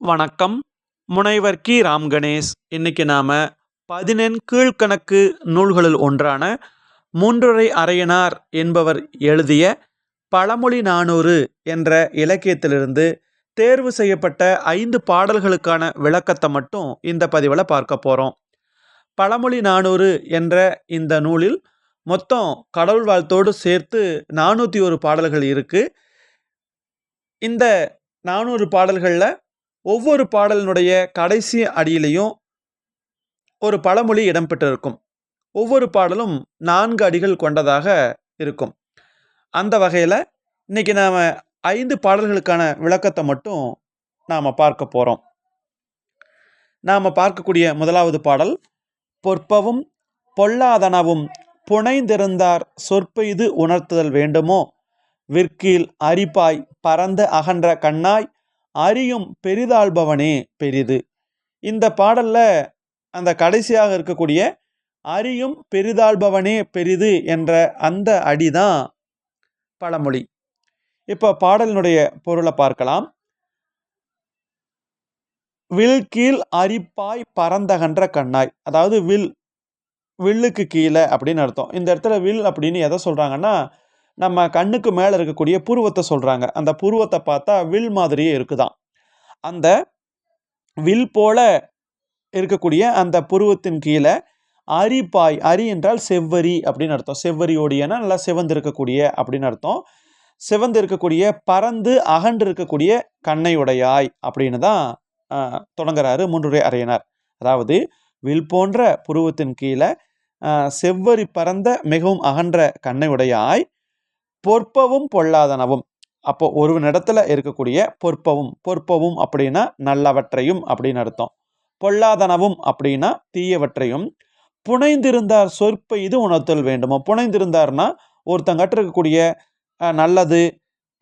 வணக்கம். முனைவர் கி. ராம் கணேஷ். இன்னைக்கு நாம் பதினெண் கீழ்கணக்கு நூல்களில் ஒன்றான மூன்றுரை அறையனார் என்பவர் எழுதிய பழமொழி நானூறு என்ற இலக்கியத்திலிருந்து தேர்வு செய்யப்பட்ட ஐந்து பாடல்களுக்கான விளக்கத்தை மட்டும் இந்த பதிவில் பார்க்க போகிறோம் பழமொழி நானூறு என்ற இந்த நூலில் மொத்தம் கடவுள் வாழ்த்தோடு சேர்த்து நானூற்றி ஒரு பாடல்கள் இருக்குது இந்த நானூறு பாடல்களில் ஒவ்வொரு பாடலினுடைய கடைசி அடியிலையும் ஒரு பழமொழி இடம்பெற்றிருக்கும். ஒவ்வொரு பாடலும் நான்கு அடிகள் கொண்டதாக இருக்கும். அந்த வகையில் இன்றைக்கி நாம் ஐந்து பாடல்களுக்கான விளக்கத்தை மட்டும் நாம் பார்க்க போகிறோம் நாம் பார்க்கக்கூடிய முதலாவது பாடல் பொற்பவும் பொல்லாதனவும் புனைந்திருந்தார் சொற்பெய்து உணர்த்துதல் வேண்டுமோ? விற்கில் அரிப்பாய் பரந்த அகன்ற கண்ணாய் அறியும் பெரிதாள்பவனே பெரிது. இந்த பாடலில் அந்த கடைசியாக இருக்கக்கூடிய அறியும் பெரிதாள்பவனே பெரிது என்ற அந்த அடிதான் பழமொழி. இப்போ பாடலினுடைய பொருளை பார்க்கலாம். வில் கீழ் அரிப்பாய் பரந்தகன்ற கண்ணாய். அதாவது வில் வில்லுக்கு கீழே அப்படின்னு அர்த்தம். இந்த இடத்துல வில் அப்படின்னு எதை சொல்கிறாங்கன்னா நம்ம கண்ணுக்கு மேலே இருக்கக்கூடிய புருவத்தை சொல்கிறாங்க அந்த புருவத்தை பார்த்தா வில் மாதிரியே இருக்குதான். அந்த வில் போல இருக்கக்கூடிய அந்த புருவத்தின் கீழே அரிப்பாய் அரி என்றால் செவ்வரி அப்படின்னு அர்த்தம். செவ்வரியோடையனா நல்லா சிவந்து இருக்கக்கூடிய அப்படின்னு அர்த்தம். சிவந்து இருக்கக்கூடிய பறந்து அகன்று இருக்கக்கூடிய கண்ணை உடையாய் அப்படின்னு தான் தொடங்குறாரு மூன்றுரை அறையினார் அதாவது வில் போன்ற புருவத்தின் கீழே செவ்வரி பறந்த மிகவும் அகன்ற கண்ணையுடையாய் பொற்பவும் பொல்லாதனவும். அப்போ ஒருவனிடத்துல இருக்கக்கூடிய பொற்பவும் பொற்பவும் அப்படின்னா நல்லவற்றையும் அப்படின்னு அர்த்தம். பொல்லாதனவும் அப்படின்னா தீயவற்றையும். புனைந்திருந்தார் சொற்ப இது உணர்த்தல் வேண்டுமோ? புனைந்திருந்தார்னா ஒருத்தங்கிட்ட இருக்கக்கூடிய நல்லது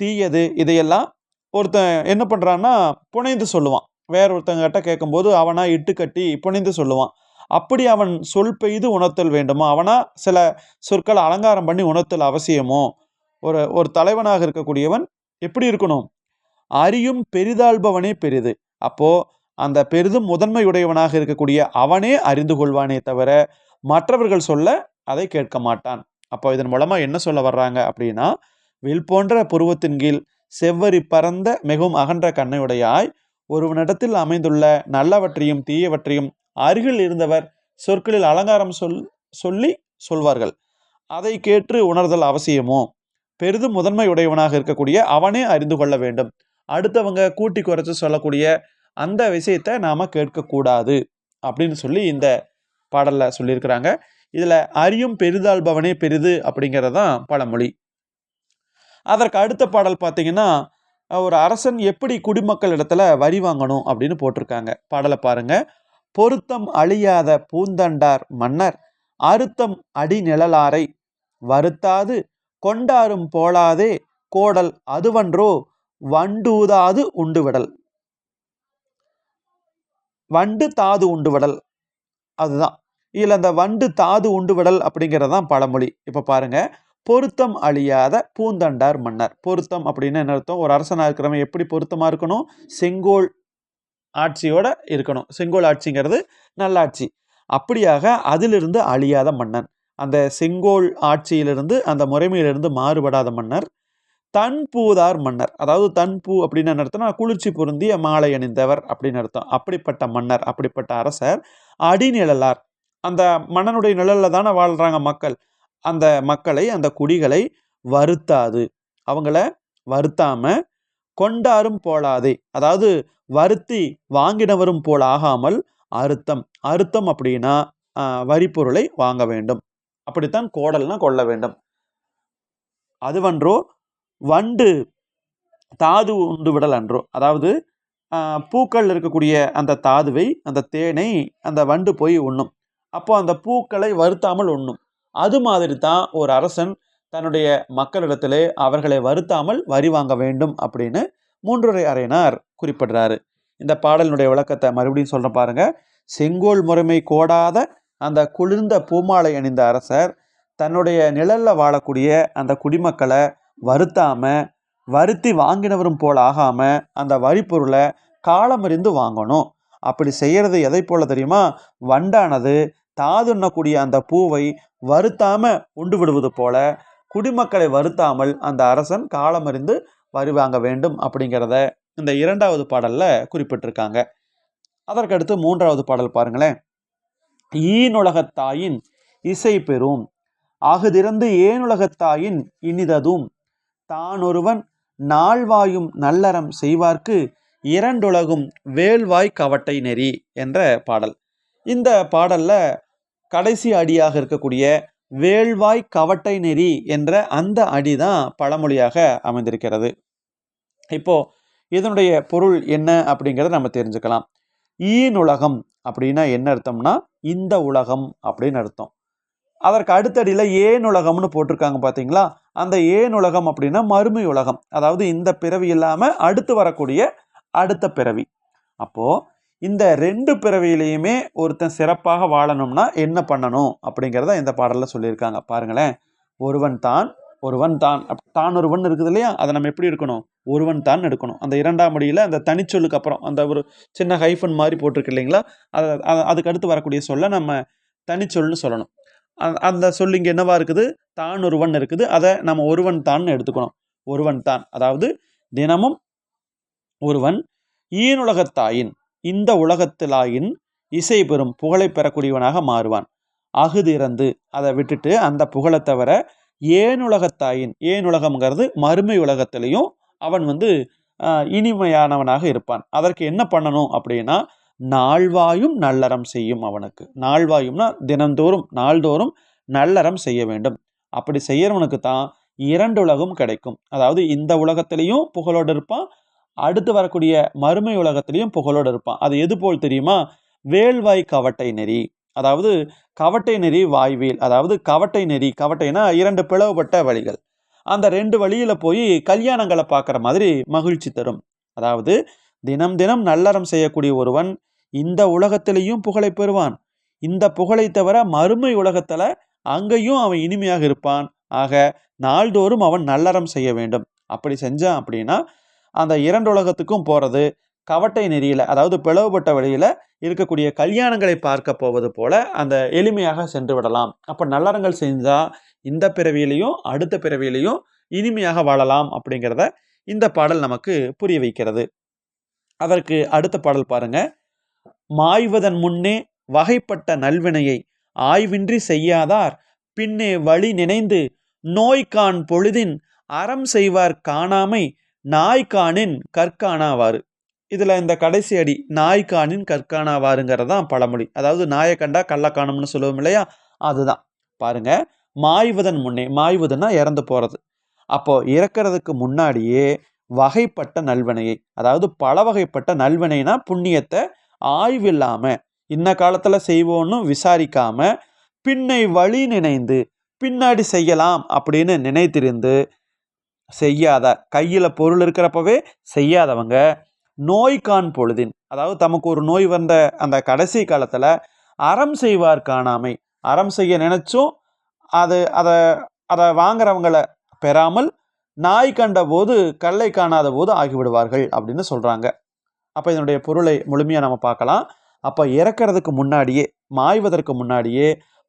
தீயது இதையெல்லாம் ஒருத்தன் என்ன பண்ணுறான்னா புனைந்து சொல்லுவான். வேற ஒருத்தங்கிட்ட கேட்கும்போது அவனா இட்டு கட்டி புனைந்து சொல்லுவான். அப்படி அவன் சொல் பெய்து உணர்த்தல் வேண்டுமோ? அவனா சில சொற்களை அலங்காரம் பண்ணி உணர்த்தல் அவசியமோ? ஒரு ஒரு தலைவனாக இருக்கக்கூடியவன் எப்படி இருக்கணும்? அறியும் பெரிதாள்பவனே பெரிது. அப்போ அந்த பெரிதும் முதன்மையுடையவனாக இருக்கக்கூடிய அவனே அறிந்து கொள்வானே தவிர மற்றவர்கள் சொல்ல அதை கேட்க மாட்டான். அப்போ இதன் மூலமா என்ன சொல்ல வர்றாங்க அப்படின்னா வில் போன்ற புருவத்தின் கீழ் செவ்வரி பறந்த மிகவும் அகன்ற கண்ணையுடையாய் ஒருவனிடத்தில் அமைந்துள்ள நல்லவற்றையும் தீயவற்றையும் அருகில் இருந்தவர் சொற்களில் அலங்காரம் சொல் சொல்லி சொல்வார்கள். அதை கேட்டு உணர்தல் அவசியமோ? பெரிதும் முதன்மை உடையவனாக இருக்கக்கூடிய அவனே அறிந்து கொள்ள வேண்டும். அடுத்தவங்க கூட்டி குறைச்சி சொல்லக்கூடிய அந்த விஷயத்தை நாம் கேட்கக்கூடாது அப்படின்னு சொல்லி இந்த பாடலில் சொல்லியிருக்கிறாங்க. இதில் அறியும் பெரிதாள்பவனே பெரிது அப்படிங்கிறது தான் பழமொழி. அதற்கு அடுத்த பாடல் பார்த்தீங்கன்னா ஒரு அரசன் எப்படி குடிமக்கள் இடத்துல வரி வாங்கணும் அப்படின்னு போட்டிருக்காங்க. பாடலை பாருங்க. பொருத்தம் அழியாத பூந்தண்டார் மன்னர் அறுத்தம் அடி நிழலாரை வருத்தாது கொண்டாரும் போலாதே கோடல் அதுவன்றோ வண்டூதாது உண்டுவிடல். வண்டு தாது உண்டுவிடல் அதுதான். இதில் அந்த வண்டு தாது உண்டுவிடல் அப்படிங்கிறது தான் பழமொழி. இப்போ பாருங்கள் பொருத்தம் அழியாத பூந்தண்டார் மன்னர். பொருத்தம் அப்படின்னு என்ன அர்த்தம்? ஒரு அரசனாக இருக்கிறவன் எப்படி பொருத்தமாக இருக்கணும்? செங்கோல் ஆட்சியோட இருக்கணும். செங்கோல் ஆட்சிங்கிறது நல்லாட்சி. அப்படியாக அதிலிருந்து அழியாத மன்னன். அந்த செங்கோல் ஆட்சியிலிருந்து அந்த முறைமையிலிருந்து மாறுபடாத மன்னர் தன் பூதார் மன்னர். அதாவது தன் பூ அப்படின்னு அர்த்தம்னா குளிர்ச்சி பொருந்திய மாலை அணிந்தவர் அப்படின்னு அர்த்தம். அப்படிப்பட்ட மன்னர் அப்படிப்பட்ட அரசர் அடிநிழலார். அந்த மன்னனுடைய நிழலில் தானே வாழ்கிறாங்க மக்கள். அந்த மக்களை அந்த குடிகளை வருத்தாது. அவங்கள வருத்தாம கொண்டாரும் போலாதே. அதாவது வருத்தி வாங்கினவரும் போல் ஆகாமல் அறுத்தம். அறுத்தம் அப்படின்னா வரிப்பொருளை வாங்க வேண்டும். அப்படித்தான் கோடல்னா கொள்ள வேண்டும். அதுவன்றோ வண்டு தாது உண்டு விடல் அன்றோ? அதாவது பூக்கள் இருக்கக்கூடிய அந்த தாதுவை அந்த தேனை அந்த வண்டு போய் உண்ணும். அப்போ அந்த பூக்களை வருத்தாமல் உண்ணும். அது மாதிரி தான் ஒரு அரசன் தன்னுடைய மக்களிடத்திலே அவர்களை வருத்தாமல் வரி வாங்க வேண்டும் அப்படின்னு மூன்றுரை அறையினார் குறிப்பிடுறாரு. இந்த பாடலினுடைய விளக்கத்தை மறுபடியும் சொல்கிறேன் பாருங்க. செங்கோல் முறைமை கோடாத அந்த குளிர்ந்த பூமாலை அணிந்த அரசர் தன்னுடைய நிழலில் வாழக்கூடிய அந்த குடிமக்களை வருத்தாமல் வருத்தி வாங்கினவரும் போல் ஆகாமல் அந்த வரிப்பொருளை காலமறிந்து வாங்கணும். அப்படி செய்கிறது எதை போல தெரியுமா? வண்டானது தாதுண்ணக்கூடிய அந்த பூவை வருத்தாம உண்டு விடுவது போல குடிமக்களை வருத்தாமல் அந்த அரசன் காலமறிந்து வரி வாங்க வேண்டும் அப்படிங்கிறத இந்த இரண்டாவது பாடலில் குறிப்பிட்டிருக்காங்க. அதற்கடுத்து மூன்றாவது பாடல் பாருங்களேன். ஈனுலகத்தாயின் இசை பெறும் ஆகுதிறந்து ஏனுலகத்தாயின் இனிததும். தானொருவன் நாள்வாயும் நல்லறம் செய்வார்க்கு இரண்டுலகும் வேல்வாய் கவட்டை நெறி என்ற பாடல். இந்த பாடல்ல கடைசி அடியாக இருக்கக்கூடிய வேள்வாய் கவட்டை நெறி என்ற அந்த அடி தான் பழமொழியாக அமைந்திருக்கிறது. இப்போ இதனுடைய பொருள் என்ன அப்படிங்கிறத நம்ம தெரிஞ்சுக்கலாம். ஈனுலகம் அப்படின்னா என்ன அர்த்தம்னா இந்த உலகம் அப்படின்னு அர்த்தம். அதற்கு அடுத்தடியில் ஏன் உலகம்னு போட்டிருக்காங்க பார்த்தீங்களா? அந்த ஏன் உலகம் அப்படின்னா மறுமை உலகம். அதாவது இந்த பிறவி இல்லாமல் அடுத்து வரக்கூடிய அடுத்த பிறவி. அப்போது இந்த ரெண்டு பிறவியிலையுமே ஒருத்தன் சிறப்பாக வாழணும்னா என்ன பண்ணணும் அப்படிங்கிறத இந்த பாடலில் சொல்லியிருக்காங்க. பாருங்களேன். ஒருவன் தான் ஒருவன் தான். தான் ஒருவன் இருக்குது இல்லையா? அதை நம்ம எப்படி எடுக்கணும்? ஒருவன் தான் எடுக்கணும். அந்த இரண்டாம் அடியில் அந்த தனிச்சொல்லுக்கு அப்புறம் அந்த ஒரு சின்ன ஹைஃபன் மாதிரி போட்டிருக்கு இல்லைங்களா? அதை அதை- அதுக்கு அடுத்து வரக்கூடிய சொல்ல நம்ம தனிச்சொல்னு சொல்லணும். அந்த- அந்த சொல் இங்கே என்னவா இருக்குது? தான் ஒருவன் இருக்குது. அதை நம்ம ஒருவன் தான் எடுத்துக்கணும். ஒருவன் தான். அதாவது தினமும் ஒருவன் ஈனுலகத்தாயின் இந்த உலகத்திலாயின் இசை பெறும் புகழை பெறக்கூடியவனாக மாறுவான். அகுதிறந்து அதை விட்டுட்டு அந்த புகழை தவிர ஏனுலகத்தாயின் ஏனுலகம்ங்கிறது மறுமை உலகத்திலையும் அவன் வந்து இனிமையானவனாக இருப்பான். அதற்கு என்ன பண்ணணும் அப்படின்னா நாள்வாயும் நல்லறம் செய்யும் அவனுக்கு. நாள்வாயும்னா தினந்தோறும் நாள்தோறும் நல்லறம் செய்ய வேண்டும். அப்படி செய்யறவனுக்கு தான் இரண்டு உலகம் கிடைக்கும். அதாவது இந்த உலகத்திலையும் புகழோடு இருப்பான் அடுத்து வரக்கூடிய மறுமை உலகத்திலையும் புகழோடு இருப்பான். அது எது போல் தெரியுமா? வேல்வாய் கவட்டை நெறி. அதாவது கவட்டை நெறி வாய்வேல் அதாவது கவட்டை நெறி கவட்டைனா இரண்டு பிளவுபட்ட வழிகள். அந்த ரெண்டு வழியில் போய் கல்யாணங்களை பார்க்குற மாதிரி மகிழ்ச்சி தரும். அதாவது தினம் தினம் நல்லறம் செய்யக்கூடிய ஒருவன் இந்த உலகத்திலையும் புகழை பெறுவான். இந்த புகழை தவிர மறுமை உலகத்தில் அங்கேயும் அவன் இனிமையாக இருப்பான். ஆக நாள்தோறும் அவன் நல்லறம் செய்ய வேண்டும். அப்படி செஞ்சான் அப்படின்னா அந்த இரண்டு உலகத்துக்கும் போகிறது கவட்டை நெறியில் அதாவது பிளவுபட்ட வழியில் இருக்கக்கூடிய கல்யாணங்களை பார்க்க போவது போல அந்த எளிமையாக சென்று விடலாம். அப்போ நல்லறங்கள் செஞ்சால் இந்த பிறவியிலையும் அடுத்த பிறவியிலையும் இனிமையாக வாழலாம் அப்படிங்கிறத இந்த பாடல் நமக்கு புரிய வைக்கிறது. அதற்கு அடுத்த பாடல் பாருங்க. மாய்வதன் முன்னே வகைப்பட்ட நல்வினையை ஆய்வின்றி செய்யாதார் பின்னே வழி நினைந்து நோய்கான் பொழுதின் அறம் செய்வார் காணாமை நாய்கானின் கற்கானாவாறு இதில் இந்த கடைசி அடி நாய்க்கானின் கற்கானாவாருங்கிறது தான் பழமொழி. அதாவது நாயை கண்டா கள்ள காணும்னு சொல்லுவோம் இல்லையா? அதுதான். பாருங்க மாய்வதன் முன்னே மாய்வதுன்னா இறந்து போகிறது அப்போ இறக்கிறதுக்கு முன்னாடியே வகைப்பட்ட நல்வினையை அதாவது பல வகைப்பட்ட நல்வினைனா புண்ணியத்தை ஆய்வில்லாமல் இன்ன காலத்தில் செய்வோன்னு விசாரிக்காமல் பின்னை வழி நினைந்து பின்னாடி செய்யலாம் அப்படின்னு நினைத்திருந்து செய்யாத கையில் பொருள் இருக்கிறப்பவே செய்யாதவங்க நோய்கான் பொழுதின். அதாவது தமக்கு ஒரு நோய் வந்த அந்த கடைசி காலத்தில் அறம் செய்வார் காணாமை. அறம் செய்ய நினைச்சும் அது அதை அதை வாங்குறவங்களை பெறாமல் நாய் கண்ட போது கல்லை காணாத போது ஆகிவிடுவார்கள் அப்படின்னு சொல்கிறாங்க அப்போ இதனுடைய பொருளை முழுமையாக நம்ம பார்க்கலாம். அப்போ இறக்கிறதுக்கு முன்னாடியே மாய்வதற்கு முன்னாடியே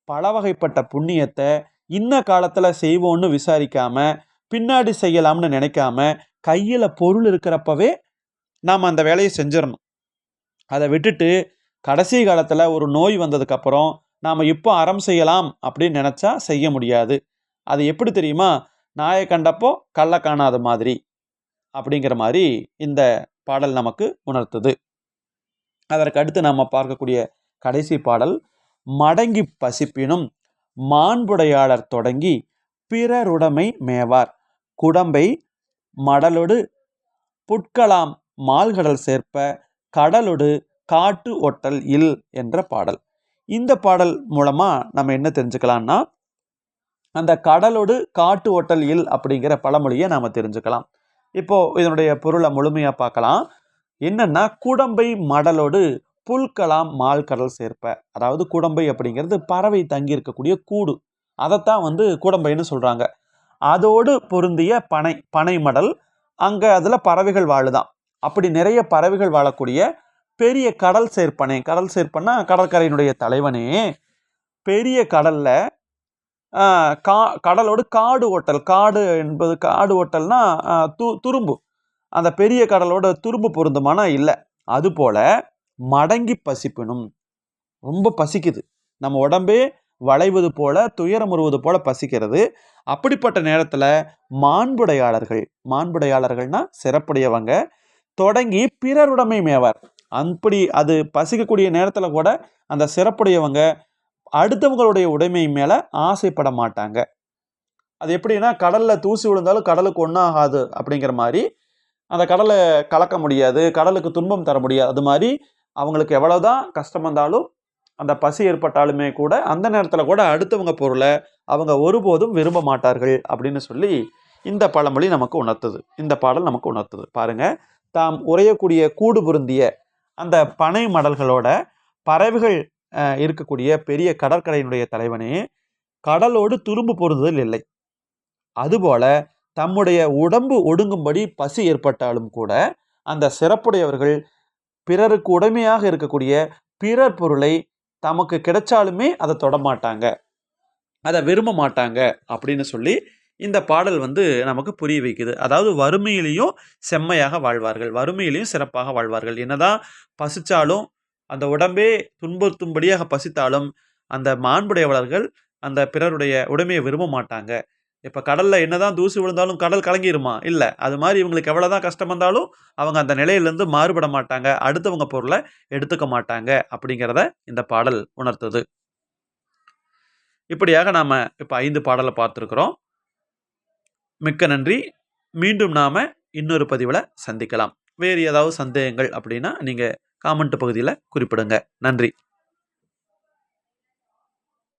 பல வகைப்பட்ட புண்ணியத்தை இன்ன காலத்தில் செய்வோன்னு விசாரிக்காம பின்னாடி செய்யலாம்னு நினைக்காம கையில் பொருள் இருக்கிறப்பவே நாம் அந்த வேலையை செஞ்சிடணும் அதை விட்டுட்டு கடைசி காலத்தில் ஒரு நோய் வந்ததுக்கப்புறம் நாம் இப்போ அறம் செய்யலாம் அப்படின்னு நினச்சா செய்ய முடியாது. அது எப்படி தெரியுமா? நாயை கண்டப்போ கள்ள காணாத மாதிரி அப்படிங்கிற மாதிரி இந்த பாடல் நமக்கு உணர்த்துது. அதற்கு அடுத்து நாம் பார்க்கக்கூடிய கடைசி பாடல் மடங்கி பசிப்பினும் மாண்புடையாளர் தொடங்கி பிறருடைமை மேவார். குடம்பை மடலொடு புட்கலாம் மால்கடல் சேர்ப்ப கடலொடு காட்டு ஒட்டல் இல் என்ற பாடல். இந்த பாடல் மூலமாக நம்ம என்ன தெரிஞ்சுக்கலாம்னா அந்த கடலோடு காட்டு ஒட்டல் இல் அப்படிங்கிற பழமொழியை நாம் தெரிஞ்சுக்கலாம். இப்போது இதனுடைய பொருளை முழுமையாக பார்க்கலாம். என்னென்னா குடம்பை மடலோடு புல்கலாம் மால்கடல் சேர்ப்ப. அதாவது குடம்பை அப்படிங்கிறது பறவை தங்கி இருக்கக்கூடிய கூடு. அதைத்தான் வந்து குடம்பைன்னு சொல்கிறாங்க அதோடு பொருந்திய பனை பனை மடல். அங்கே அதில் பறவைகள் வாழுதான். அப்படி நிறைய பறவைகள் வாழக்கூடிய பெரிய கடல் சேர்ப்பனே. கடல் சேர்ப்பனா கடற்கரையினுடைய தலைவனே. பெரிய கடலில் கா கடலோடு காடு ஓட்டல். காடு என்பது காடு ஓட்டல்னா து துரும்பு. அந்த பெரிய கடலோட துரும்பு பொருந்துமானா இல்லை. அதுபோல் மடங்கி பசிப்பினும். ரொம்ப பசிக்குது. நம்ம உடம்பே வளைவது போல துயரமுறுவது போல பசிக்கிறது. அப்படிப்பட்ட நேரத்தில் மாண்புடையாளர்கள் மாண்புடையாளர்கள்னா சிறப்புடையவங்க. தொடங்கி பிறருடைமை மேவார். அப்படி அது பசிக்கக்கூடிய நேரத்தில் கூட அந்த சிறப்புடையவங்க அடுத்தவங்களுடைய உடைமை மேலே ஆசைப்பட மாட்டாங்க. அது எப்படின்னா கடலில் தூசி விழுந்தாலும் கடலுக்கு ஒன்றாகாது அப்படிங்கிற மாதிரி அந்த கடலை கலக்க முடியாது கடலுக்கு துன்பம் தர முடியாது. அது மாதிரி அவங்களுக்கு எவ்வளோதான் கஷ்டம் வந்தாலும் அந்த பசி ஏற்பட்டாலுமே கூட அந்த நேரத்தில் கூட அடுத்தவங்க பொருளை அவங்க ஒருபோதும் விரும்ப மாட்டார்கள் அப்படின்னு சொல்லி இந்த பழமொழி நமக்கு உணர்த்துது. இந்த பாடல் நமக்கு உணர்த்துது. பாருங்கள் தாம் உறையக்கூடிய கூடு பொருந்திய அந்த பனை மடல்களோட பறவைகள் இருக்கக்கூடிய பெரிய கடற்கரையினுடைய தலைவனே கடலோடு துரும்பு பொருந்துதல் இல்லை. அதுபோல தம்முடைய உடம்பு ஒடுங்கும்படி பசி ஏற்பட்டாலும் கூட அந்த சிறப்புடையவர்கள் பிறருக்கு உடைமையாக இருக்கக்கூடிய பிறர் பொருளை தமக்கு கிடைச்சாலுமே அதை தொட மாட்டாங்க. அதை விரும்ப மாட்டாங்க அப்படின்னு சொல்லி இந்த பாடல் வந்து நமக்கு புரிய வைக்குது. அதாவது வறுமையிலையும் செம்மையாக வாழ்வார்கள். வறுமையிலையும் சிறப்பாக வாழ்வார்கள். என்னதான் பசித்தாலும் அந்த உடம்பே துன்புறுத்தும்படியாக பசித்தாலும் அந்த மாண்புடையவர்கள் அந்த பிறருடைய உடைமையை விரும்ப மாட்டாங்க. இப்போ கடலில் என்னதான் தூசி விழுந்தாலும் கடல் கலங்கிருமா? இல்லை. அது மாதிரி இவங்களுக்கு எவ்வளோதான் கஷ்டம் வந்தாலும் அவங்க அந்த நிலையிலேருந்து மாறுபட மாட்டாங்க. அடுத்தவங்க பொருளை எடுத்துக்க மாட்டாங்க அப்படிங்கிறத இந்த பாடல் உணர்த்துது. இப்படியாக நாம் இப்போ ஐந்து பாடலை பார்த்துருக்குறோம். மிக்க நன்றி. மீண்டும் நாம் இன்னொரு பதிவில் சந்திக்கலாம். வேறு ஏதாவது சந்தேகங்கள் அப்படின்னா நீங்கள் காமெண்ட் பகுதியில் குறிப்பிடுங்க. நன்றி.